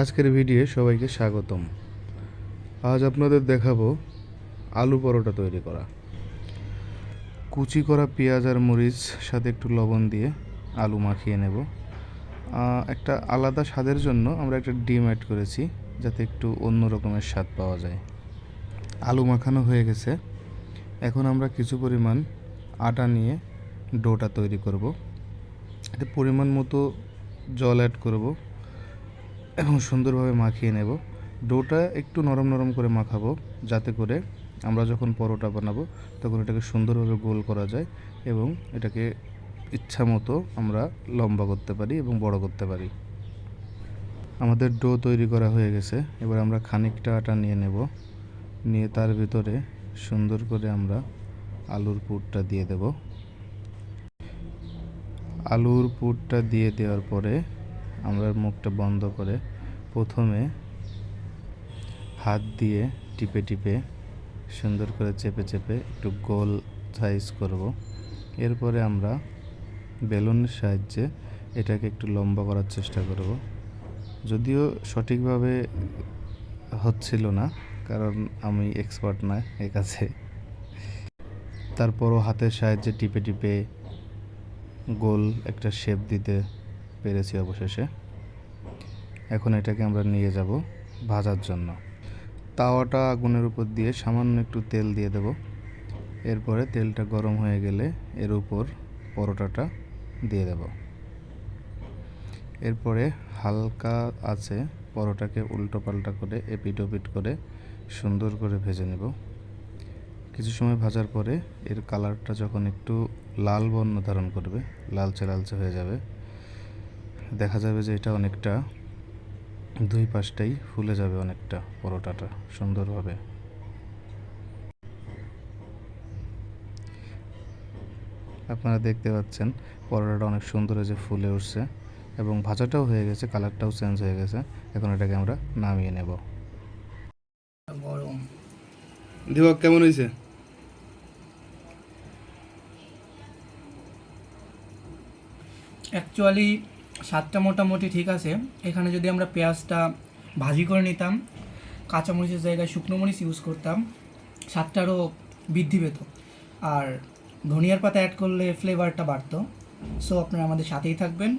আজকের ভিডিও সবাইকে স্বাগতম। আজ আপনাদের দেখাবো আলু পরোটা তৈরি করা। কুচি করা পেঁয়াজ আর মরিচ, সাথে একটু লবণ দিয়ে আলু মাখিয়ে নেব। একটা আলাদা স্বাদের জন্য আমরা একটা ডিম অ্যাড করেছি, যাতে একটু অন্য রকমের স্বাদ পাওয়া যায়। আলু মাখানো হয়ে গেছে। এখন আমরা কিছু পরিমাণ আটা নিয়ে ডোটা তৈরি করব। এতে পরিমাণ মতো জল অ্যাড করব। এবং সুন্দরভাবে মাখিয়ে নেব। ডোটা একটু নরম নরম করে মাখাবো, যাতে করে আমরা যখন পরোটা বানাবো তখন এটাকে সুন্দরভাবে গোল করা যায় এবং এটাকে ইচ্ছা মতো আমরা লম্বা করতে পারি এবং বড় করতে পারি। আমাদের ডো তৈরি করা হয়ে গেছে। এবার আমরা খানিকটা আটা নিয়ে নেব। নিয়ে তার ভিতরে সুন্দর করে আমরা আলুর পুরটা দিয়ে দেব। আলুর পুরটা দিয়ে দেওয়ার পরে আমরা মুখটা বন্ধ করে প্রথমে হাত দিয়ে টিপে টিপে সুন্দর করে চেপে চেপে একটু গোল সাইজ করব। এরপরে আমরা বেলুনের সাহায্যে এটাকে একটু লম্বা করার চেষ্টা করব। যদিও সঠিকভাবে হচ্ছিল না, কারণ আমি এক্সপার্ট না এ কাছে তারপরও হাতের সাহায্যে টিপে টিপে গোল একটা শেপ দিতে পেরেছি অবশেষে। এখন এটাকে আমরা নিয়ে যাব ভাজার জন্য। তাওয়াটা আগুনের উপর দিয়ে সামান্য একটু তেল দিয়ে দেব। এরপরে তেলটা গরম হয়ে গেলে এর উপর পরোটাটা দিয়ে দেব। এরপরে হালকা আছে পরোটাকে উল্টো পাল্টা করে এপিট ওপিট করে সুন্দর করে ভেজে নেব। কিছু সময় ভাজার পরে এর কালারটা যখন একটু লাল বর্ণ ধারণ করবে, লালচে লালচে হয়ে যাবে দেখা যাবে যে এটা অনেকটা দুই পাশটাই ফুলে যাবে অনেকটা পরোটাটা সুন্দরভাবে। আপনারা দেখতে পাচ্ছেন পরোটাটা অনেক সুন্দর হয়েছে ফুলে উঠছে এবং ভাজাটাও হয়ে গেছে কালারটাও চেঞ্জ হয়ে গেছে। এখন এটাকে আমরা নামিয়ে নেব। গরম। দিবক কেমন হয়েছে অ্যাকচুয়ালি স্বাদটা মোটামুটি ঠিক আছে। এখানে যদি আমরা পেঁয়াজটা ভাজি করে নিতাম, কাঁচামরিচের জায়গায় শুকনো মরিচ ইউজ করতাম স্বাদটারও বৃদ্ধি পেত। আর ধনিয়ার পাতা অ্যাড করলে ফ্লেভারটা বাড়তো। সো আপনারা আমাদের সাথেই থাকবেন।